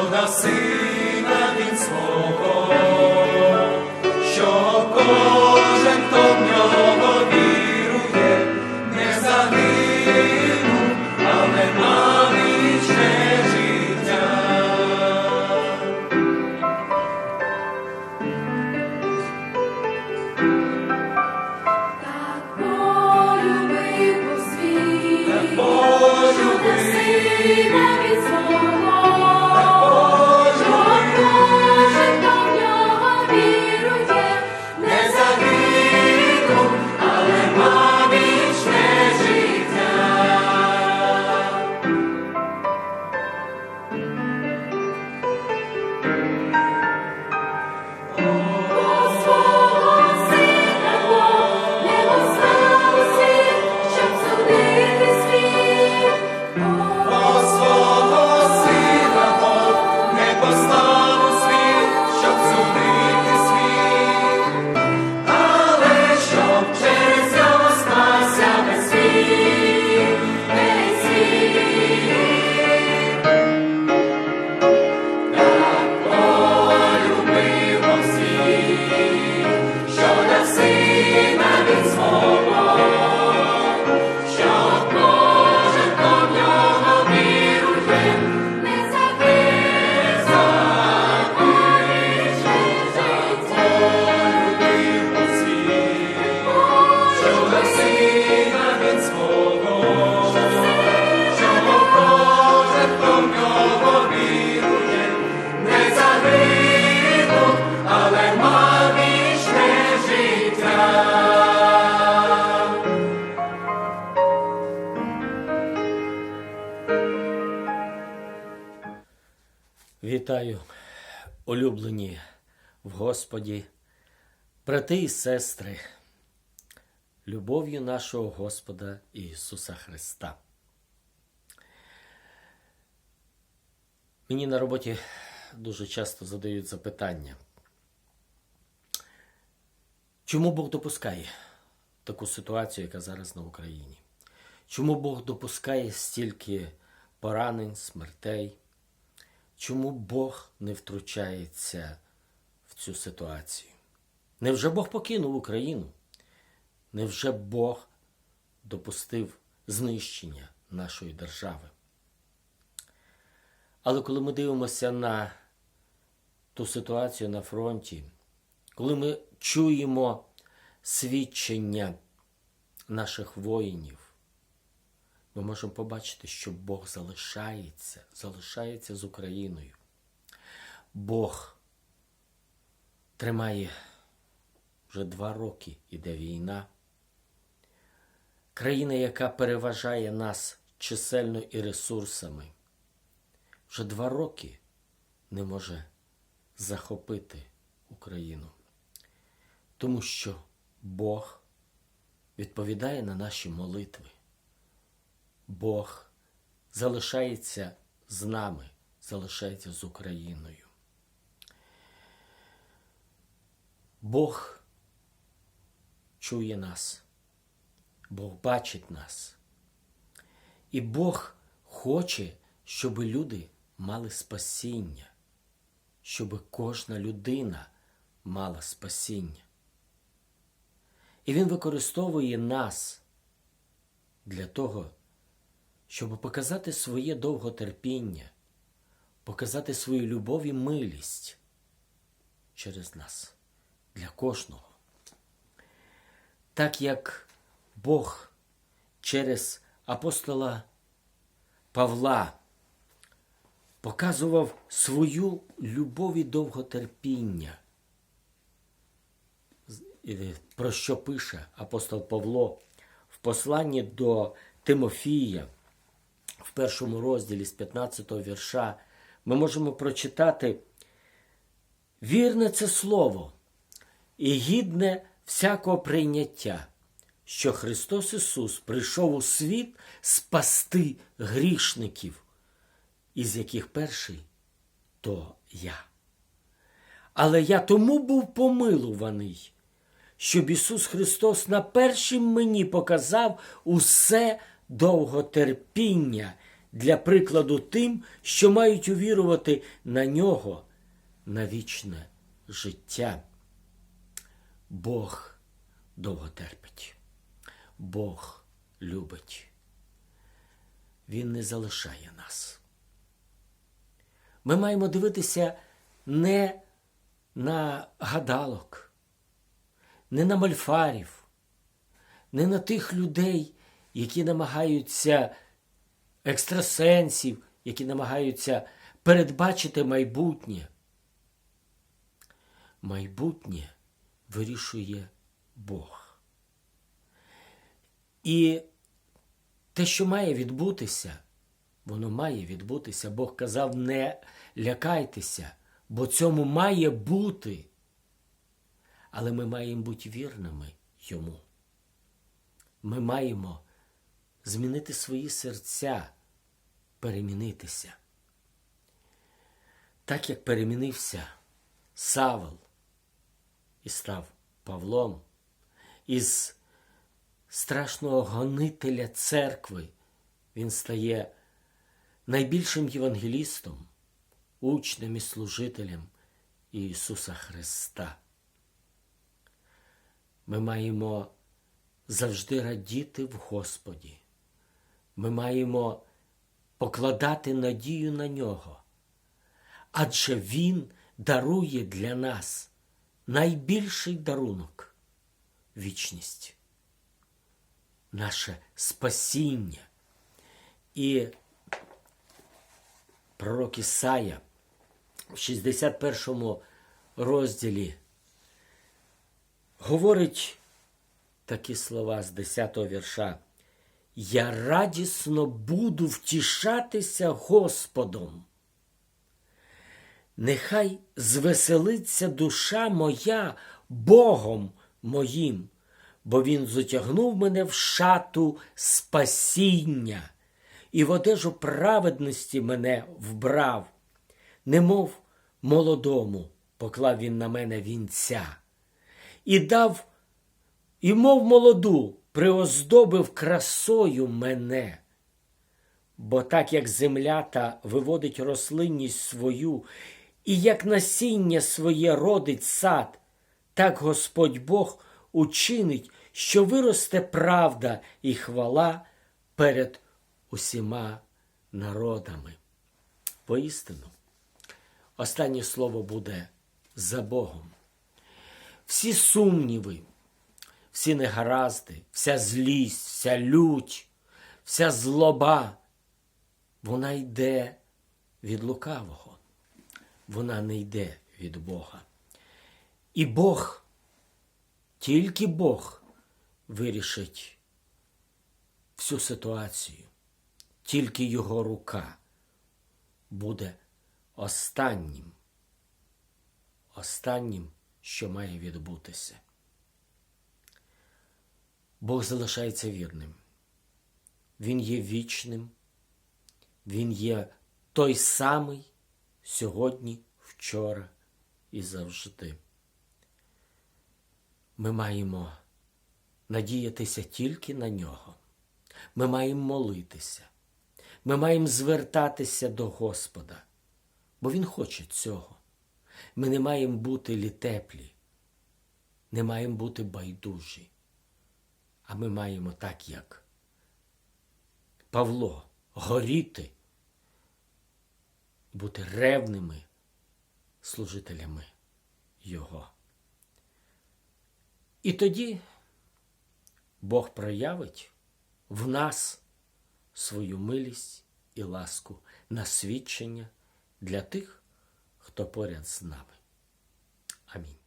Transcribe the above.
що Вітаю, улюблені в Господі, брати і сестри, любов'ю нашого Господа Ісуса Христа. Мені на роботі дуже часто задають запитання, чому Бог допускає таку ситуацію, яка зараз на Україні? Чому Бог допускає стільки поранень, смертей? Чому Бог не втручається в цю ситуацію? Невже Бог покинув Україну? Невже Бог допустив знищення нашої держави? Але коли ми дивимося на ту ситуацію на фронті, коли ми чуємо свідчення наших воїнів, ми можемо побачити, що Бог залишається, залишається з Україною. Бог тримає вже два роки іде війна. Країна, яка переважає нас чисельно і ресурсами, вже два роки не може захопити Україну. Тому що Бог відповідає на наші молитви. Бог залишається з нами, залишається з Україною. Бог чує нас, Бог бачить нас. І Бог хоче, щоб люди мали спасіння, щоб кожна людина мала спасіння. І Він використовує нас для того, щоб показати своє довготерпіння, показати свою любов і милість через нас, для кожного. Так як Бог через апостола Павла показував свою любов і довготерпіння, про що пише апостол Павло в посланні до Тимофія в першому розділі з 15 вірша, ми можемо прочитати вірне це слово і гідне всякого прийняття, що Христос Ісус прийшов у світ спасти грішників, із яких перший то я. Але я тому був помилуваний, щоб Ісус Христос на першім мені показав усе довготерпіння для прикладу тим, що мають увірувати на нього на вічне життя. Бог довго терпить, Бог любить. Він не залишає нас. Ми маємо дивитися не на гадалок, не на мальфарів, не на тих людей, які намагаються екстрасенсів, які намагаються передбачити майбутнє. Майбутнє вирішує Бог. І те, що має відбутися, воно має відбутися. Бог казав, не лякайтеся, бо цьому має бути. Але ми маємо бути вірними йому. Ми маємо змінити свої серця, перемінитися. Так як перемінився Савел і став Павлом, із страшного гонителя церкви він стає найбільшим євангелістом, учнем і служителем Ісуса Христа. Ми маємо завжди радіти в Господі. Ми маємо покладати надію на нього, адже Він дарує для нас найбільший дарунок вічність, наше спасіння. І пророк Ісая в 61 розділі говорить такі слова з 10 вірша. Я радісно буду втішатися Господом. Нехай звеселиться душа моя Богом моїм, бо Він зотягнув мене в шату спасіння і в одежу праведності мене вбрав, немов молодому поклав він на мене вінця, і дав, і мов молоду, приоздобив красою мене. Бо так як землята виводить рослинність свою, і як насіння своє родить сад, так Господь Бог учинить, що виросте правда і хвала перед усіма народами. Поістину, останнє слово буде за Богом. Всі сумніви, всі негаразди, вся злість, вся лють, вся злоба, вона йде від лукавого, вона не йде від Бога. І Бог, тільки Бог вирішить всю ситуацію, тільки Його рука буде останнім, останнім, що має відбутися. Бог залишається вірним. Він є вічним, Він є той самий сьогодні, вчора і завжди. Ми маємо надіятися тільки на нього. Ми маємо молитися. Ми маємо звертатися до Господа, бо Він хоче цього. Ми не маємо бути літеплі, не маємо бути байдужі. А ми маємо так, як Павло, горіти, бути ревними служителями Його. І тоді Бог проявить в нас свою милість і ласку на свідчення для тих, хто поряд з нами. Амінь.